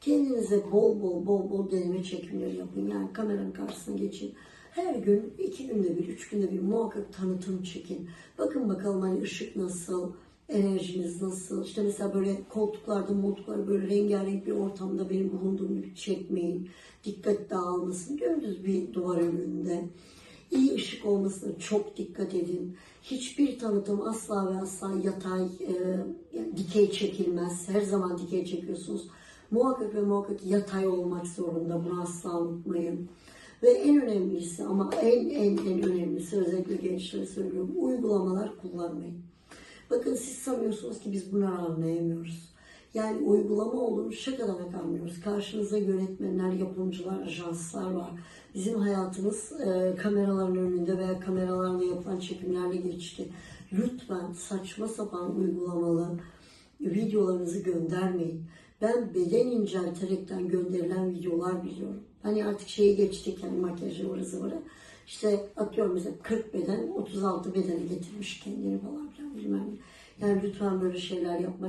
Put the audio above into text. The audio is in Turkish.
Kendinize bol bol bol bol deneme çekimleri yapın. Yani kameranın karşısına geçin. Her gün, iki günde bir, üç günde bir muhakkak tanıtım çekin. Bakın bakalım hani ışık nasıl, enerjiniz nasıl. İşte mesela böyle koltuklarda, moltuklarda böyle rengarenk bir ortamda benim bulunduğum gibi çekmeyin. Dikkat dağılmasın. Dümdüz bir duvar önünde. İyi ışık olmasına çok dikkat edin. Hiçbir tanıtım asla ve asla yatay, e, dikey çekilmez. Her zaman dikey çekiyorsunuz. Muhakkak ve muhakkak yatay olmak zorunda. Bunu asla unutmayın. Ve en önemlisi ama en en en önemlisi özellikle gençlere söylüyorum. Uygulamalar kullanmayın. Bakın siz sanıyorsunuz ki biz bunları anlayamıyoruz. Yani uygulama olduğunu şaka demek anlıyoruz. Karşınızda yönetmenler, yapımcılar, ajanslar var. Bizim hayatımız e, kameraların önünde veya kameralarla yapılan çekimlerle geçti. Lütfen saçma sapan uygulamalı videolarınızı göndermeyin. Ben beden incelterekten gönderilen videolar biliyorum. Hani artık şeyi geçtik yani makyajı ıvırı zıvırı. İşte atıyorum mesela 40 beden 36 bedene getirmiş kendini falan filan bilmem ne. Yani lütfen böyle şeyler yapmayın.